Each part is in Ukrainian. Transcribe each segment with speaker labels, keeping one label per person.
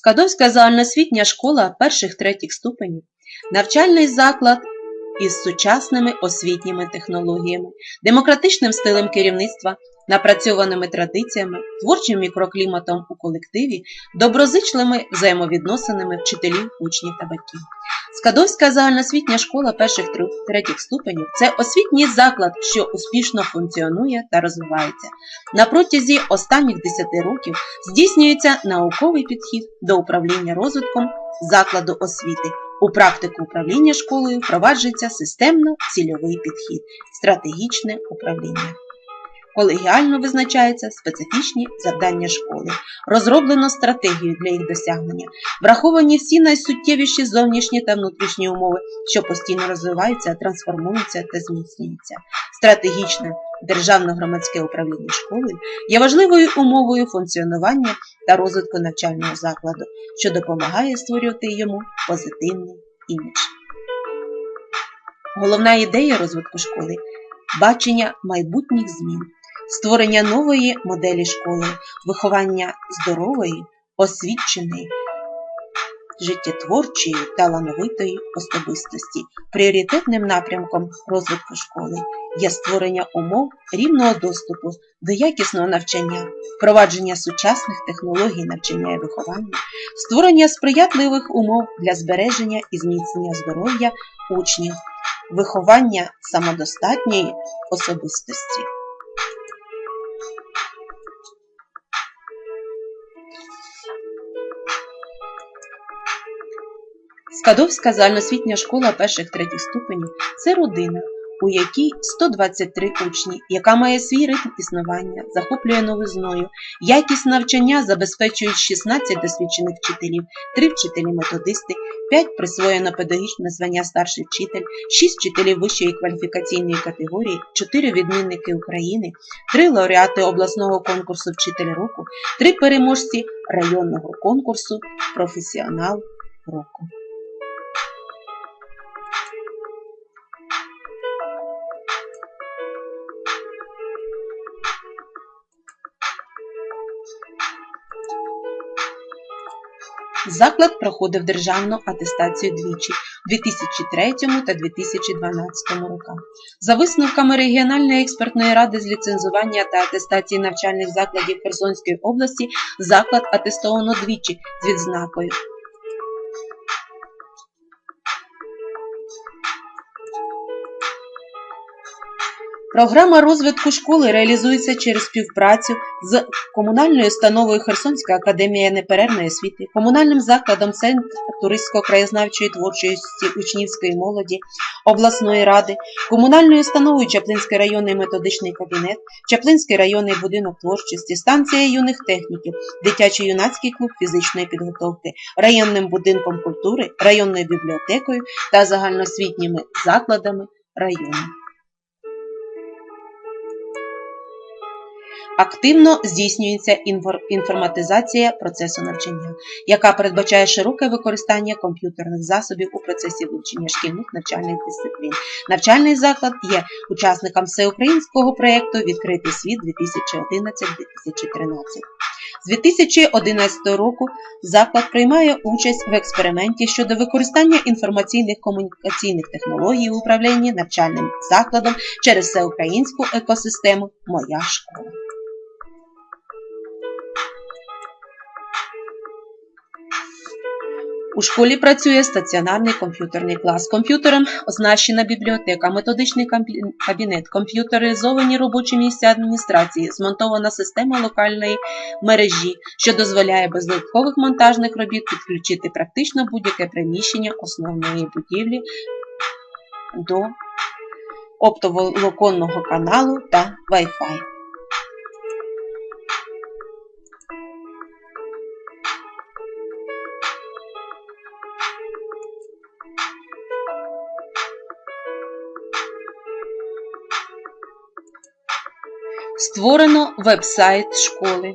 Speaker 1: Скадовська загальноосвітня школа перших-третіх ступенів – навчальний заклад із сучасними освітніми технологіями, демократичним стилем керівництва, напрацьованими традиціями, творчим мікрокліматом у колективі, доброзичливими взаємовідносинами вчителів, учнів та батьків. Скадовська загальноосвітня школа перших-третіх ступенів – це освітній заклад, що успішно функціонує та розвивається. На протязі останніх 10 років здійснюється науковий підхід до управління розвитком закладу освіти. У практику управління школою впроваджується системно-цільовий підхід, стратегічне управління. Колегіально визначаються специфічні завдання школи, розроблено стратегію для їх досягнення, враховані всі найсуттєвіші зовнішні та внутрішні умови, що постійно розвиваються, трансформуються та зміцнюються. Стратегічне державно-громадське управління школою є важливою умовою функціонування та розвитку навчального закладу, що допомагає створювати йому позитивний імідж. Головна ідея розвитку школи бачення майбутніх змін, створення нової моделі школи, виховання здорової, освіченої, життєтворчої, талановитої особистості. Пріоритетним напрямком розвитку школи є створення умов рівного доступу до якісного навчання, впровадження сучасних технологій навчання і виховання, створення сприятливих умов для збереження і зміцнення здоров'я учнів, виховання самодостатньої особистості. Скадовська загальноосвітня школа перших-третіх ступенів це родина, у якій 123 учні, яка має свій ритм існування, захоплює новизною, якість навчання забезпечують 16 досвідчених вчителів, 3 вчителі-методисти, 5 присвоєно педагогічне звання старший вчитель, 6 вчителів вищої кваліфікаційної категорії, 4 відмінники України, 3 лауреати обласного конкурсу Вчитель року, 3 переможці районного конкурсу Професіонал року. Заклад проходив державну атестацію двічі у 2003 та 2012 роках. За висновками регіональної експертної ради з ліцензування та атестації навчальних закладів Херсонської області, заклад атестовано двічі з відзнакою. Програма розвитку школи реалізується через співпрацю з комунальною установою Херсонська академія неперервної освіти, комунальним закладом Центр туристсько-краєзнавчої творчості учнівської молоді обласної ради, комунальною установою Чаплинський районний методичний кабінет, Чаплинський районний будинок творчості, станція юних техніків, дитячо-юнацький клуб фізичної підготовки, районним будинком культури, районною бібліотекою та загальноосвітніми закладами району. Активно здійснюється інфор- інформатизація процесу навчання, яка передбачає широке використання комп'ютерних засобів у процесі вивчення шкільних навчальних дисциплін. Навчальний заклад є учасником всеукраїнського проєкту Відкритий світ 2011-2013. З 2011 року заклад приймає участь в експерименті щодо використання інформаційних комунікаційних технологій в управлінні навчальним закладом через всеукраїнську екосистему Моя школа. У школі працює стаціонарний комп'ютерний клас. Комп'ютером оснащена бібліотека, методичний кабінет, комп'ютеризовані робочі місця адміністрації, змонтована система локальної мережі, що дозволяє без додаткових монтажних робіт підключити практично будь-яке приміщення основної будівлі до оптоволоконного каналу та Wi-Fi. Створено веб-сайт школи.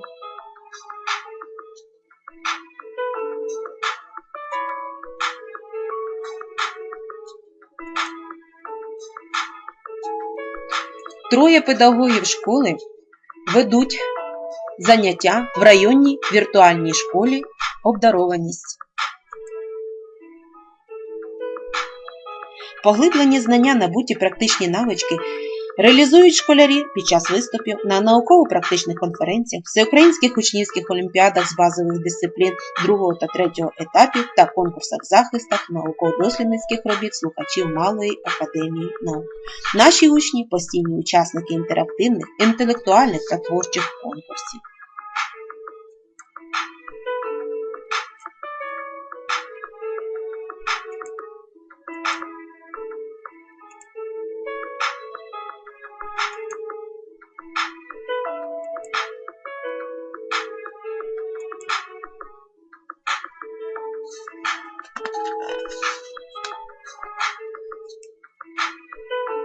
Speaker 1: Троє педагогів школи ведуть заняття в районній віртуальній школі обдарованість. Поглиблені знання, набуті практичні навички реалізують школярі під час виступів на науково-практичних конференціях, всеукраїнських учнівських олімпіадах з базових дисциплін другого та третього етапів та конкурсах захистах науково-дослідницьких робіт слухачів Малої академії наук. Наші учні постійні учасники інтерактивних, інтелектуальних та творчих конкурсів.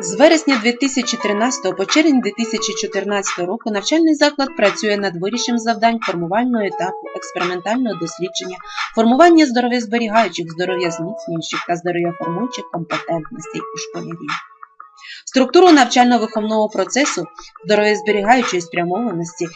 Speaker 1: З вересня 2013 по червень 2014 року навчальний заклад працює над вирішенням завдань формувального етапу експериментального дослідження, формування здоров'язберігаючих, здоров'язміцнюючих та здоров'яформуючих компетентностей у школярів. Структуру навчально-виховного процесу здоров'язберігаючої спрямованості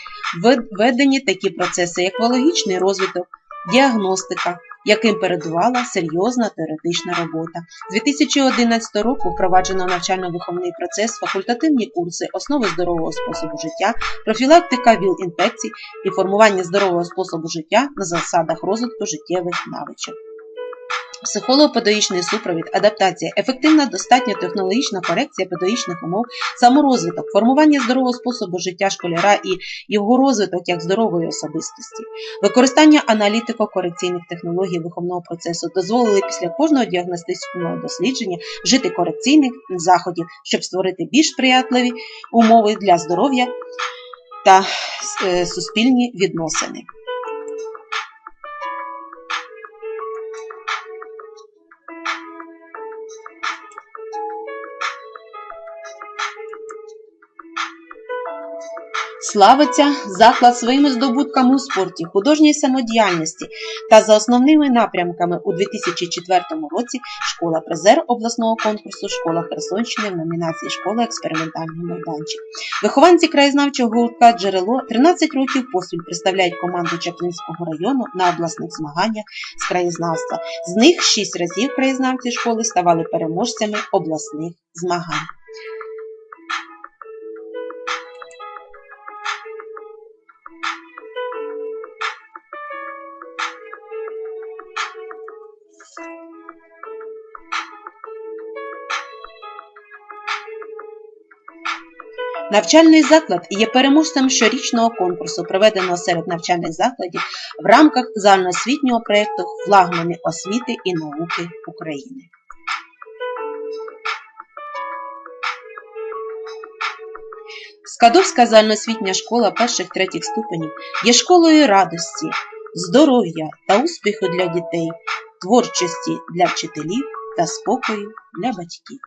Speaker 1: введені такі процеси, як вологічний розвиток, діагностика, яким передувала серйозна теоретична робота. З 2011 року впроваджено навчально-виховний процес, факультативні курси, основи здорового способу життя, профілактика ВІЛ-інфекцій і формування здорового способу життя на засадах розвитку життєвих навичок. Психолого-педагогічний супровід, адаптація, ефективна достатньо технологічна корекція педагогічних умов, саморозвиток, формування здорового способу життя школяра і його розвиток як здорової особистості, використання аналітико-корекційних технологій виховного процесу дозволили після кожного діагностичного дослідження вжити корекційних заходів, щоб створити більш сприятливі умови для здоров'я та е, суспільні відносини. Славиться заклад своїми здобутками у спорті, художній самодіяльності та за основними напрямками у 2004 році школа призер обласного конкурсу Школа Херсонщини в номінації Школа експериментальний майданчик. Вихованці краєзнавчого гуртка Джерело 13 років поспіль представляють команду Чаплинського району на обласних змаганнях з краєзнавства. З них 6 разів краєзнавці школи ставали переможцями обласних змагань. Навчальний заклад є переможцем щорічного конкурсу, проведеного серед навчальних закладів в рамках загальноосвітнього проєкту Флагмани освіти і науки України. Скадовська загальноосвітня школа перших-третіх ступенів є школою радості, здоров'я та успіху для дітей, творчості для вчителів та спокою для батьків.